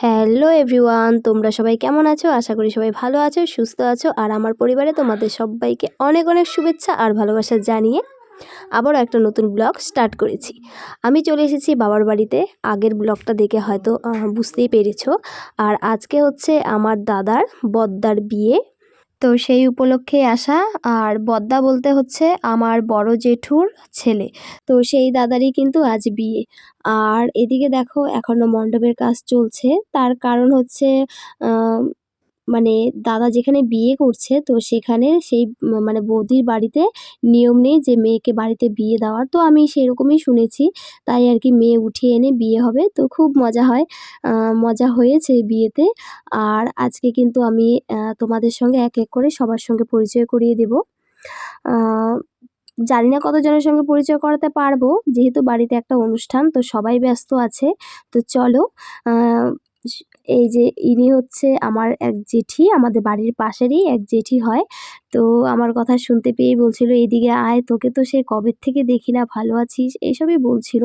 Hello everyone, তোমরা সবাই কেমন আছো? আশা করি সবাই ভালো আছো, সুস্থ আছো, আর আমার পরিবারে তোমাদের সবাইকে অনেক অনেক শুভেচ্ছা আর ভালোবাসা জানিয়ে আবারও একটা নতুন ব্লগ স্টার্ট করেছি। আমি চলে এসেছি বাবার বাড়িতে। আগের ব্লগটা দেখে হয়তো বুঝতেই পেরেছ। আর আজকে হচ্ছে আমার দাদার বদ্দার বিয়ে। তো সেই উপলক্ষে আসা। আর বদ্দা বলতে হচ্ছে আমার বড় জেঠুর ছেলে। তো সেই দাদারই কিন্তু আজ বিয়ে। আর এদিকে দেখো এখনও মণ্ডপের কাজ চলছে। তার কারণ হচ্ছে মানে দাদা যেখানে বিয়ে করছে, তো সেখানে সেই মানে বৌদির বাড়িতে নিয়ম নেই যে মেয়েকে বাড়িতে বিয়ে দেওয়ার। তো আমি সেরকমই শুনেছি, তাই আর কি মেয়ে উঠিয়ে এনে বিয়ে হবে। তো খুব মজা হয় মজা হয়েছে বিয়েতে। আর আজকে কিন্তু আমি তোমাদের সঙ্গে এক এক করে সবার সঙ্গে পরিচয় করিয়ে দেব। জানি না কতজনের সঙ্গে পরিচয় করাতে পারব, যেহেতু বাড়িতে একটা অনুষ্ঠান, তো সবাই ব্যস্ত আছে। তো চলো এই যে ইনি হচ্ছে আমার এক জেঠি, আমাদের বাড়ির পাশেরই এক জেঠি হয়। তো আমার কথা শুনতে পেয়েই বলছিল এইদিকে আয়, তোকে তো সে কবে থেকে দেখি না, ভালো আছিস? এইসবই বলছিল।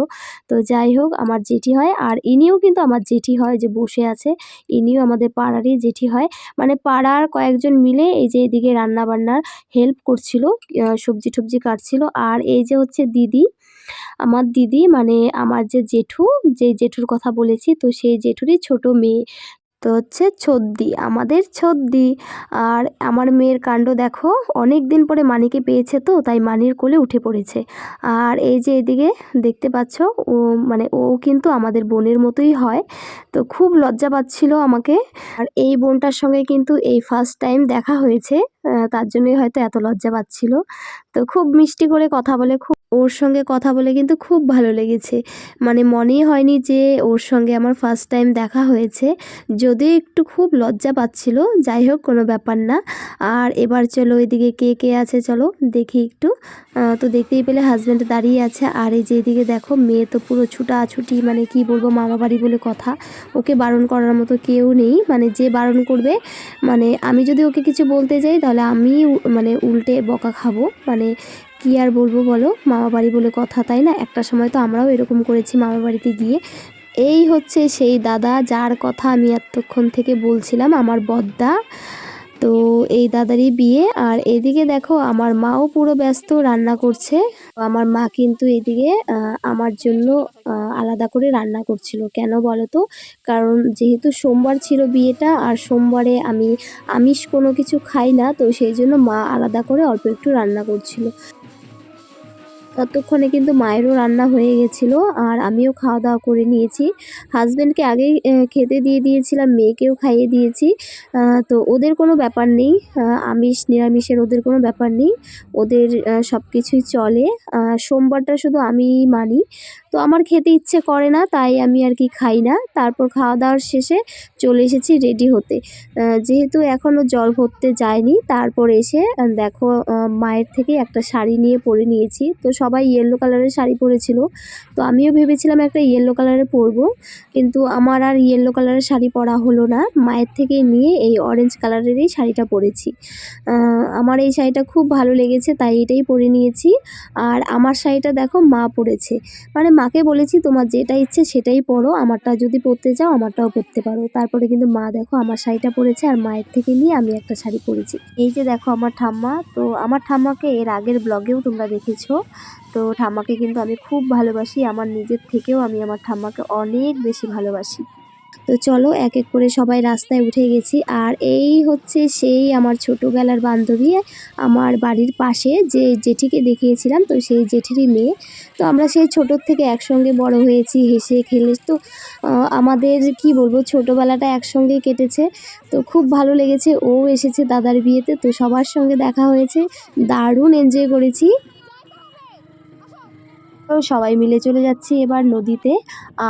তো যাই হোক, আমার জেঠি হয় আর ইনিও কিন্তু আমার জেঠি হয় যে বসে আছে। ইনিও আমাদের পাড়ারই জেঠি হয়। মানে পাড়ার কয়েকজন মিলে এই যে এদিকে রান্নাবান্নার হেল্প করছিল সবজি টবজি কাটছিল। আর এই যে হচ্ছে দিদি আমার দিদি মানে আমার যে জেঠু যে জেঠুর কথা বলেছি, তো সেই জেঠুরই ছোট মেয়ে। তো হচ্ছে ছদ্দি, আমাদের ছদ্দি। আর আমার মেয়ের কাণ্ড দেখো, অনেক দিন পরে মানিকে পেয়েছে তো, তাই মানির কোলে উঠে পড়েছে। আর এই যে এদিকে দেখতে পাচ্ছ, ও মানে ও কিন্তু আমাদের বোনের মতোই হয়। তো খুব লজ্জা পাচ্ছিল আমাকে। আর এই বোনটার সঙ্গে কিন্তু এই ফার্স্ট টাইম দেখা হয়েছে তার জন্যই হয়তো এত লজ্জা পাচ্ছিল। তো খুব মিষ্টি করে কথা বলে, খুব ওর সঙ্গে কথা বলে কিন্তু খুব ভালো লেগেছে। মানে মনেই হয়নি যে ওর সঙ্গে আমার ফার্স্ট টাইম দেখা হয়েছে। যদিও একটু খুব লজ্জা পাচ্ছিল, যাই হোক কোনো ব্যাপার না। আর এবার চলো এদিকে কে কে আছে চলো দেখি একটু। তো দেখতেই পেলে হাজব্যান্ড দাঁড়িয়ে আছে। আর এই যে এদিকে দেখো, মেয়ে তো পুরো ছুটাছুটি মানে কি বলব, মামা বাড়ি বলে কথা। ওকে বারণ করার মতো কেউ নেই। মানে যে বারণ করবে মানে আমি যদি ওকে কিছু বলতে যাই, তাহলে আমি মানে উল্টে বকা খাব। মানে কি আর বলব বলো? মামা বাড়ি বলে কথা তাই না? একটা সময় তো আমরাও এরকম করেছি মামা বাড়িতে গিয়ে। এই হচ্ছে সেই দাদা যার কথা আমি এতক্ষণ থেকে বলছিলাম, আমার বদ্দা। তো এই দাদারই বিয়ে। আর এদিকে দেখো, আমার মাও পুরো ব্যস্ত, রান্না করছে। আমার মা কিন্তু এদিকে আমার জন্য আলাদা করে রান্না করছিল। কেন বলো তো? কারণ যেহেতু সোমবার ছিল বিয়েটা, আর সোমবারে আমি আমিষ কোনো কিছু খাই না, তো সেই জন্য মা আলাদা করে অল্প একটু রান্না করছিল। ততক্ষণে কিন্তু মায়েরও রান্না হয়ে গেছিল, আর আমিও খাওয়া দাওয়া করে নিয়েছি। হাজব্যান্ডকে আগেই খেতে দিয়ে দিয়েছিলাম, মেয়েকেও খাইয়ে দিয়েছি। তো ওদের কোনো ব্যাপার নেই আমিষ, নিরামিষের ওদের কোনো ব্যাপার নেই। ওদের সব কিছুই চলে। সোমবারটা শুধু আমি মানি। তো আমার খেতে ইচ্ছে করে না, তাই আমি আর কি খাই না। তারপর খাওয়া দাওয়ার শেষে চলে এসেছি রেডি হতে। যেহেতু এখনও জল ভরতে যায়নি, তারপর এসে দেখো মায়ের থেকে একটা শাড়ি নিয়ে পরে নিয়েছি। তো সবাই ইয়েলো কালারের শাড়ি পরেছিল। তো আমিও ভেবেছিলাম একটা ইয়েলো কালারের পরবো, কিন্তু আমার আর ইয়েলো কালারের শাড়ি পরা হলো না। মায়ের থেকে নিয়ে এই অরেঞ্জ কালারেরই শাড়িটা পরেছি। আমার এই শাড়িটা খুব ভালো লেগেছে, তাই এটাই পরে নিয়েছি। আর আমার শাড়িটা দেখো মা পরেছে। মানে মাকে বলেছি, তোমার যেটা ইচ্ছে সেটাই পরো আমারটা যদি পরতে চাও, আমারটাও পরতে পারো। তারপরে কিন্তু মা দেখো আমার শাড়িটা পরেছে আর মায়ের থেকে নিয়ে আমি একটা শাড়ি পরেছি। এই যে দেখো আমার ঠাম্মা, তো আমার ঠাম্মাকে এর আগের ব্লগেও তোমরা দেখেছ। তো ঠাম্মাকে কিন্তু আমি খুব ভালোবাসি, আমার নিজের থেকেও আমি আমার ঠাম্মাকে অনেক বেশি ভালোবাসি। তো চলো এক এক করে সবাই রাস্তায় উঠে গেছি। আর এই হচ্ছে সেই আমার ছোটোবেলার বান্ধবী, আমার বাড়ির পাশে যে জেঠিকে দেখিয়েছিলাম, তো সেই জেঠিরই মেয়ে। তো আমরা সেই ছোটোর থেকে একসঙ্গে বড় হয়েছি, হেসে খেলে। তো আমাদের কি বলব, ছোটোবেলাটা একসঙ্গেই কেটেছে। তো খুব ভালো লেগেছে। ও এসেছে দাদার বিয়েতে। তো সবার সঙ্গে দেখা হয়েছে। দারুণ এনজয় করেছি। তো সবাই মিলে চলে যাচ্ছি এবার নদীতে।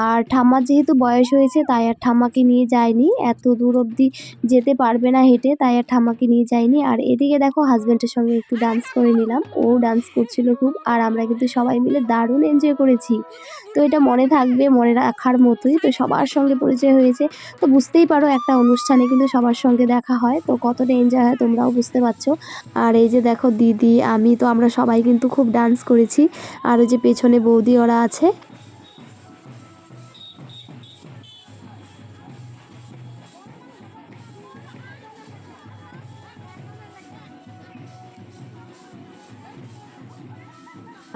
আর ঠাম্মার যেহেতু বয়স হয়েছে, তাই আর ঠাম্মাকে নিয়ে যায়নি। এত দূর অবধি যেতে পারবে না হেঁটে, তাই আর ঠাম্মাকে নিয়ে যায়নি। আর এদিকে দেখো হাজব্যান্ডের সঙ্গে একটু ডান্স করে নিলাম। ও ডান্স করছিল খুব, আর আমরা কিন্তু সবাই মিলে দারুণ এনজয় করেছি। তো এটা মনে থাকবে, মনে রাখার মতোই। তো সবার সঙ্গে পরিচয় হয়েছে। তো বুঝতেই পারো একটা অনুষ্ঠানে কিন্তু সবার সঙ্গে দেখা হয়। তো কতটা এনজয় হয় তোমরাও বুঝতে পারছ। আর এই যে দেখো দিদি, আমি তো আমরা সবাই কিন্তু খুব ডান্স করেছি। আর ওই যে পেছনে পিছনে বৌদি ওরা আছে।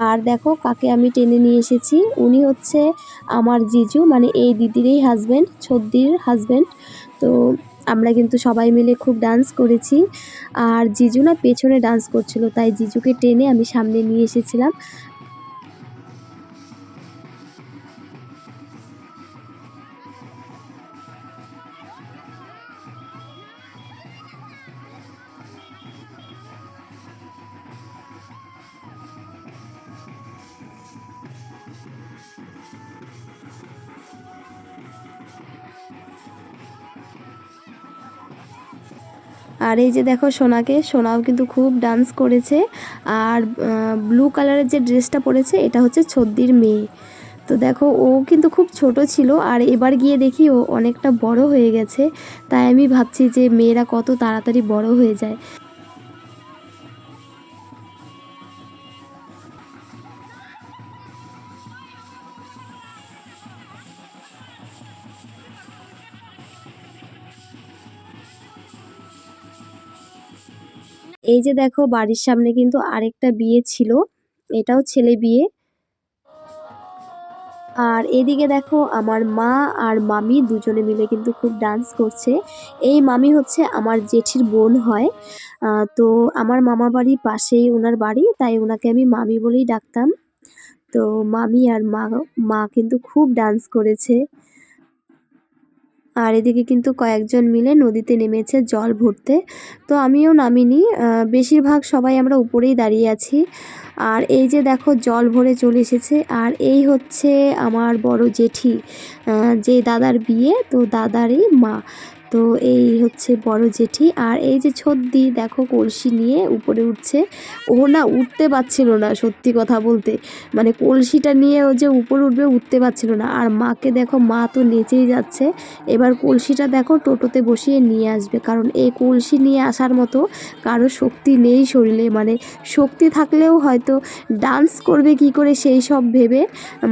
আর দেখো কাকে আমি টেনে নিয়ে এসেছি। উনি হচ্ছে আমার জিজু মানে এই দিদিরই হাজব্যান্ড ছদ্দির হাজব্যান্ড তো আমরা কিন্তু সবাই মিলে খুব ডান্স করেছি। আর জিজু না পেছনে ডান্স করছিল, তাই জিজুকে টেনে আমি সামনে নিয়ে এসেছিলাম। আর এই যে দেখো সোনাকে, সোনাও কিন্তু খুব ডান্স করেছে। আর ব্লু কালারের যে ড্রেসটা পরেছে, এটা হচ্ছে ছদ্দির মেয়ে। তো দেখো, ও কিন্তু খুব ছোট ছিল, আর এবার গিয়ে দেখি ও অনেকটা বড় হয়ে গেছে। তাই আমি ভাবছি যে মেয়েরা কত তাড়াতাড়ি বড় হয়ে যায়। এই যে দেখো, বাড়ির সামনে কিন্তু আরেকটা বিয়ে ছিল। এটাও ছেলে বিয়ে। আর এদিকে দেখো, আমার মা আর মামি দুজনে মিলে কিন্তু খুব ডান্স করছে। এই মামি হচ্ছে আমার জেঠির বোন হয়। তো আমার মামা বাড়ির পাশেই ওনার বাড়ি, তাই ওনাকে আমি মামি বলেই ডাকতাম। তো মামি আর মা মা কিন্তু খুব ডান্স করেছে। আর এদিকে কিন্তু কয়েকজন মিলে নদীতে নেমেছে জল ভরতে। তো আমিও নামিনি। বেশিরভাগ সবাই আমরা উপরেই দাঁড়িয়ে আছি। আর এই যে দেখো, জল ভরে চলে এসেছে। আর এই হচ্ছে আমার বড় জেঠি যে দাদার বিয়ে, তো দাদারই মা। তো এই হচ্ছে বড় জেঠি। আর এই যে ছদ্দি দেখো কলসি নিয়ে উপরে উঠছে, ও না উঠতে পারছিল না সত্যি কথা বলতে। মানে কলসিটা নিয়ে ও যে উপরে উঠবে, উঠতে পারছিল না। আর মাকে দেখো, মা তো নেচেই যাচ্ছে। এবার কলসিটা দেখো টোটোতে বসিয়ে নিয়ে আসবে। কারণ এই কলসি নিয়ে আসার মতো কারও শক্তি নেই শরীরে। মানে শক্তি থাকলেও হয়তো ডান্স করবে কি করে সেই সব ভেবে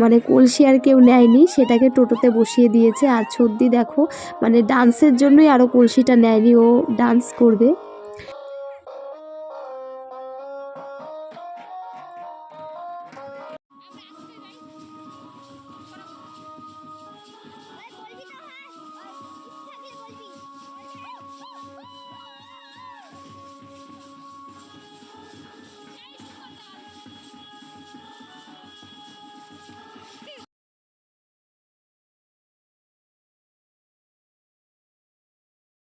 মানে কলসি আর কেউ নেয়নি। সেটাকে টোটোতে বসিয়ে দিয়েছে। আর ছদ্দি দেখো মানে ডান্সের জন্যই আরও কলসিটা নেয়নি ও ডান্স করবে।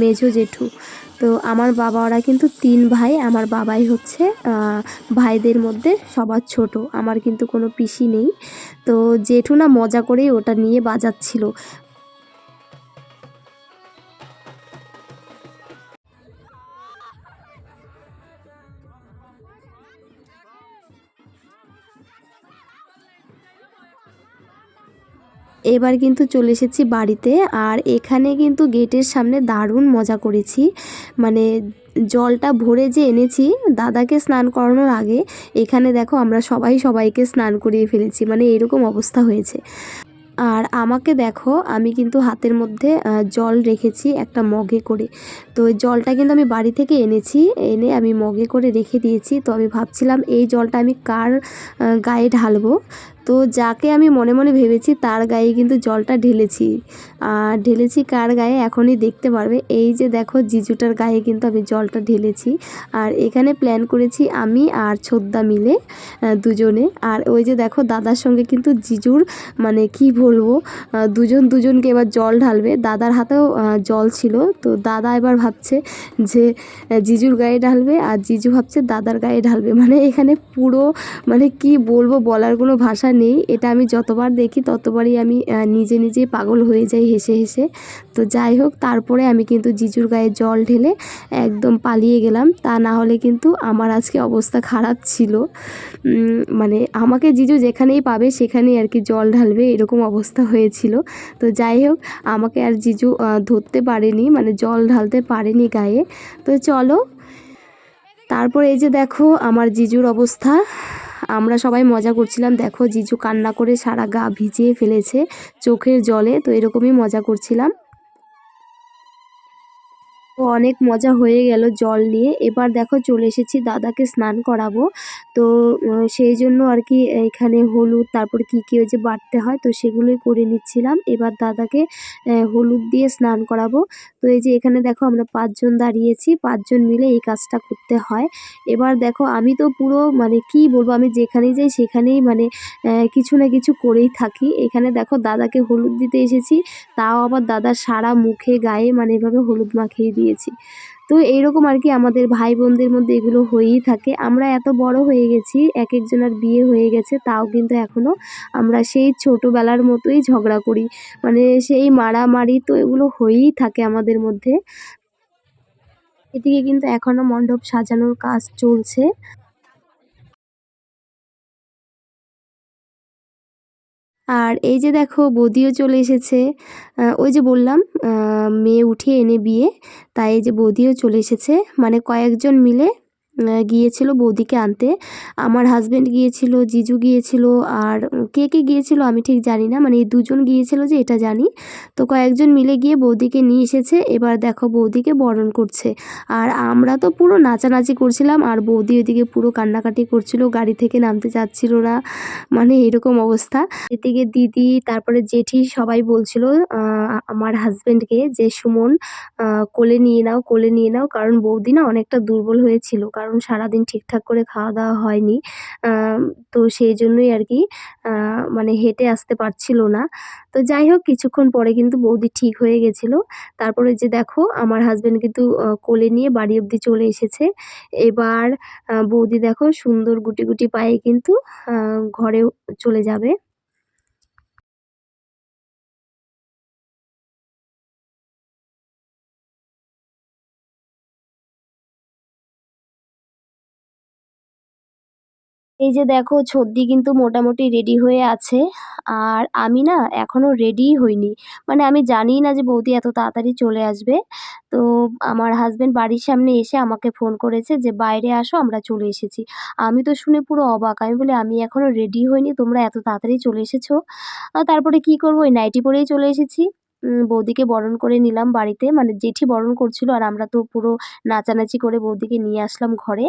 মেজো জেঠু। তো আমার বাবা ওরা কিন্তু তিন ভাই, আমার বাবাই হচ্ছে ভাইদের মধ্যে সবার ছোট। আমার কিন্তু কোনো পিসি নেই। তো জেঠু না মজা করেই ওটা নিয়ে বাজাচ্ছিল। এবার কিন্তু চলে এসেছি বাড়িতে আর এখানে কিন্তু গেটের সামনে দারুণ মজা করেছি। মানে জলটা ভরে যে এনেছি, দাদাকে স্নান করানোর আগে, এখানে দেখো আমরা সবাই সবাইকে স্নান করিয়ে ফেলেছি। মানে এরকম অবস্থা হয়েছে। আর আমাকে দেখো, আমি কিন্তু হাতের মধ্যে জল রেখেছি একটা মগে করে। তো জলটা কিন্তু আমি বাড়ি থেকে এনেছি, এনে আমি মগে করে রেখে দিয়েছি। তো আমি ভাবছিলাম এই জলটা আমি কার গায়ে ঢালবো? তো যাকে আমি মনে মনে ভেবেছি তার গায়ে কিন্তু জলটা ঢেলেছি। আর ঢেলেছি কার গায়ে এখনই দেখতে পারবে। এই যে দেখো জিজুটার গায়ে কিন্তু আমি জলটা ঢেলেছি। আর এখানে প্ল্যান করেছি আমি আর ছোদ্দা মিলে দুজনে। আর ওই যে দেখো দাদার সঙ্গে কিন্তু জিজুর মানে কি বলব দুজন দুজনকে এবার জল ঢালবে। দাদার হাতেও জল ছিল। তো দাদা এবার ভাবছে যে জিজুর গায়ে ঢালবে আর জিজু ভাবছে দাদার গায়ে ঢালবে। মানে এখানে পুরো মানে কি বলব বলার কোনো ভাষা নেই। এটা আমি যতবার দেখি ততবারই আমি নিজে নিজে পাগল হয়ে যাই হেসে হেসে। তো যাই হোক, তারপরে আমি কিন্তু জিজুর গায়ে জল ঢেলে একদম পালিয়ে গেলাম। তা না হলে কিন্তু আমার আজকে অবস্থা খারাপ ছিল। মানে আমাকে জিজু যেখানেই পাবে সেখানেই আর কি জল ঢালবে এরকম অবস্থা হয়েছিল। তো যাই হোক, আমাকে আর জিজু ধরতে পারেনি। মানে জল ঢালতে পারেনি গায়ে। তো চলো, তারপর এই যে দেখো আমার জিজুর অবস্থা। আমরা সবাই মজা করছিলাম। দেখো জিজু কান্না করে সারা গা ভিজিয়ে ফেলেছে চোখের জলে, তো এরকমই মজা করছিলাম। তো অনেক মজা হয়ে গেল জল নিয়ে। এবার দেখো চলে এসেছি দাদাকে স্নান করাবো। তো সেই জন্য আর কি এখানে হলুদ, তারপর কি কী যে বাটতে হয়, তো সেগুলোই করে নিচ্ছিলাম। এবার দাদাকে হলুদ দিয়ে স্নান করাবো। তো এই যে এখানে দেখো আমরা পাঁচজন দাঁড়িয়েছি, পাঁচজন মিলে এই কাজটা করতে হয়। এবার দেখো আমি তো পুরো মানে কি বলব, আমি যেখানেই যাই সেখানেই মানে কিছু না কিছু করেই থাকি। এখানে দেখো দাদাকে হলুদ দিতে এসেছি, তাও আবার দাদা সারা মুখে, গায়ে মানে এভাবে হলুদ মাখিয়ে দিয়েছি। তো এইরকম আর কি আমাদের ভাই বোনদের মধ্যে এগুলো হয়েই থাকে। আমরা এত বড় হয়ে গেছি এক একজনের বিয়ে হয়ে গেছে, তাও কিন্তু এখনও আমরা সেই ছোটোবেলার মতোই ঝগড়া করি। মানে সেই মারামারি তো এগুলো হয়েই থাকে আমাদের মধ্যে। এদিকে কিন্তু এখনও মণ্ডপ সাজানোর কাজ চলছে। আর এই যে দেখো বদিও চলে এসেছে। ওই যে বললাম মেয়ে উঠে এনে বিয়ে, তাই এই যে বদিও চলে এসেছে। মানে কয়েকজন মিলে গিয়েছিল বৌদিকে আনতে। আমার হাজব্যান্ড গিয়েছিল, জিজু গিয়েছিল, আর কে কে গিয়েছিল আমি ঠিক জানি না। মানে দুজন গিয়েছিল যে, এটা জানি। তো কয়েকজন মিলে গিয়ে বৌদিকে নিয়ে এসেছে। এবার দেখো বৌদিকে বরণ করছে। আর আমরা তো পুরো নাচানাচি করছিলাম, আর বৌদি ওইদিকে পুরো কান্নাকাটি করছিল, গাড়ি থেকে নামতে চাচ্ছিল না। মানে এরকম অবস্থা। এদিকে দিদি, তারপরে জেঠি সবাই বলছিল আমার হাজব্যান্ডকে যে, সুমন কোলে নিয়ে নাও, কোলে নিয়ে নাও। কারণ বৌদি না অনেকটা দুর্বল হয়েছিল। কারণ সারাদিন ঠিকঠাক করে খাওয়া দাওয়া হয়নি তো সেই জন্যই আর কি মানে হেঁটে আসতে পারছিল না। তো যাই হোক, কিছুক্ষণ পরে কিন্তু বৌদি ঠিক হয়ে গেছিল। তারপরে যে দেখো, আমার হাজব্যান্ড কিন্তু কোলে নিয়ে বাড়ি অবধি চলে এসেছে। এবার বৌদি দেখো সুন্দর গুটি গুটি পায়ে কিন্তু ঘরে চলে যাবে। এই যে দেখো ছদ্দি কিন্তু মোটামুটি রেডি হয়ে আছে। আর আমি না এখনও রেডিই হইনি। মানে আমি জানি না যে বৌদি এত তাড়াতাড়ি চলে আসবে। তো আমার হাজবেন্ড বাড়ির সামনে এসে আমাকে ফোন করেছে যে, বাইরে আসো, আমরা চলে এসেছি। আমি তো শুনে পুরো অবাক। আমি বলি, আমি এখনও রেডি হইনি, তোমরা এত তাড়াতাড়ি চলে এসেছ? তারপরে কি করব, ওই নাইটি পরেই চলে এসেছি। বৌদিকে বরণ করে নিলাম বাড়িতে। মানে জেঠি বরণ করছিল আর আমরা তো পুরো নাচানাচি করে বৌদিকে নিয়ে আসলাম ঘরে।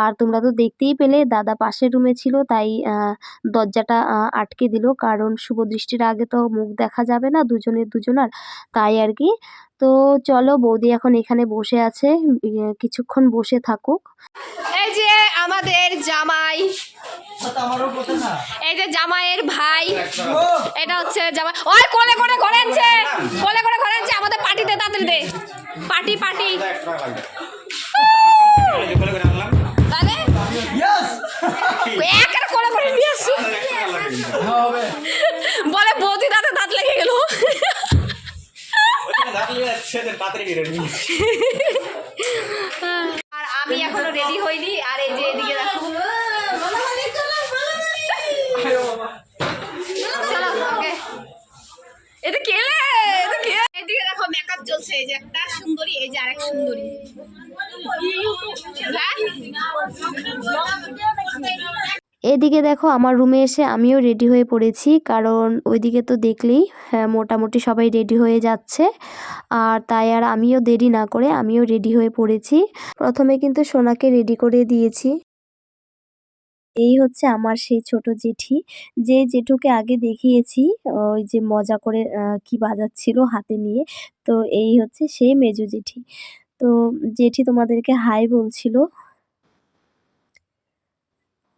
আর তোমরা তো দেখতেই পেলে দাদা পাশের রুমে ছিল তাই আহ, দরজাটা আটকে দিল। কারণ শুভ দৃষ্টির আগে তো মুখ দেখা যাবে না দুজনের দুজনার তাই আর কি। তো চলো বৌদি এখন এখানে বসে আছে কিছুক্ষণ বসে থাকুক। এই যে আমাদের জামাই। এই যে জামাইয়ের ভাই। এটা হচ্ছে জামাই। ওই কোলে করে ঘরে আনছে কোলে করে ঘরে আনছে আমাদের পার্টিতে তাড়াতাড়ি দে। Party party. তাহলে? একের কোলে করে নিয়ে আসছি বলে বৌদি দাঁতে দাঁত লেগে গেল। আর আমি এখনও রেডি হইনি আর এই যে এদিকে দেখো চলো ওকে এটা কেলে এটা কে এদিকে দেখো মেকআপ চলছে এই যে সুন্দরী এই যে আরেক সুন্দরী। হ্যাঁ? এদিকে দেখো আমার রুমে এসে আমিও রেডি হয়ে পড়েছি কারণ ওইদিকে তো দেখলেই হ্যাঁ, মোটামুটি সবাই রেডি হয়ে যাচ্ছে। আর তাই আর আমিও দেরি না করে আমিও রেডি হয়ে পড়েছি। প্রথমে কিন্তু সোনাকে রেডি করে দিয়েছি। এই হচ্ছে আমার সেই ছোট জেঠি। যে জেঠুকে আগে দেখিয়েছি, ওই যে মজা করে কি বাজাচ্ছিল হাতে নিয়ে, তো এই হচ্ছে সেই মেজো জেঠি। তো জেঠি তোমাদেরকে হাই বলছিল।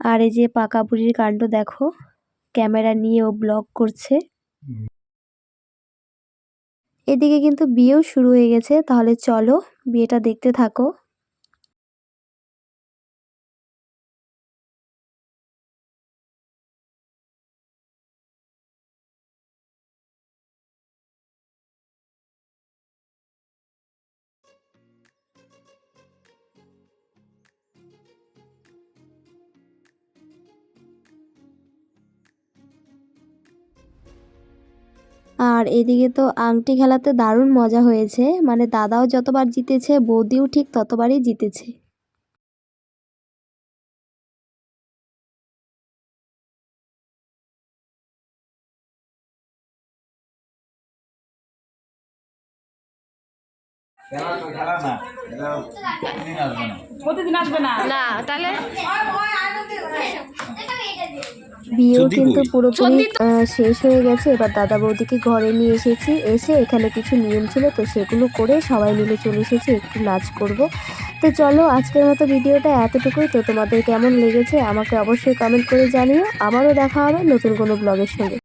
আর এই যে পাকা বুড়ির কাণ্ড দেখো, ক্যামেরা নিয়ে ও ব্লগ করছে। এদিকে কিন্তু বিয়েও শুরু হয়ে গেছে, তাহলে চলো, বিয়েটা দেখতে থাকো। আর এদিকে তো আংটি খেলাতে দারুণ মজা হয়েছে। মানে দাদাও যতবার জিতেছে, বৌদিও ঠিক ততবারই জিতেছে। আসবে না না, তাহলে বিয়েও কিন্তু পুরোপুরি শেষ হয়ে গেছে। এবার দাদা বৌদিকে ঘরে নিয়ে এসেছি। এসে এখানে কিছু নিয়ম ছিল তো সেগুলো করে সবাই মিলে চলে এসেছি। একটু নাচ করব। তো চলো আজকের মতো ভিডিওটা এতটুকুই। তো তোমাদের কেমন লেগেছে আমাকে অবশ্যই কমেন্ট করে জানিও। আবারও দেখা হবে নতুন কোনো ব্লগের সঙ্গে।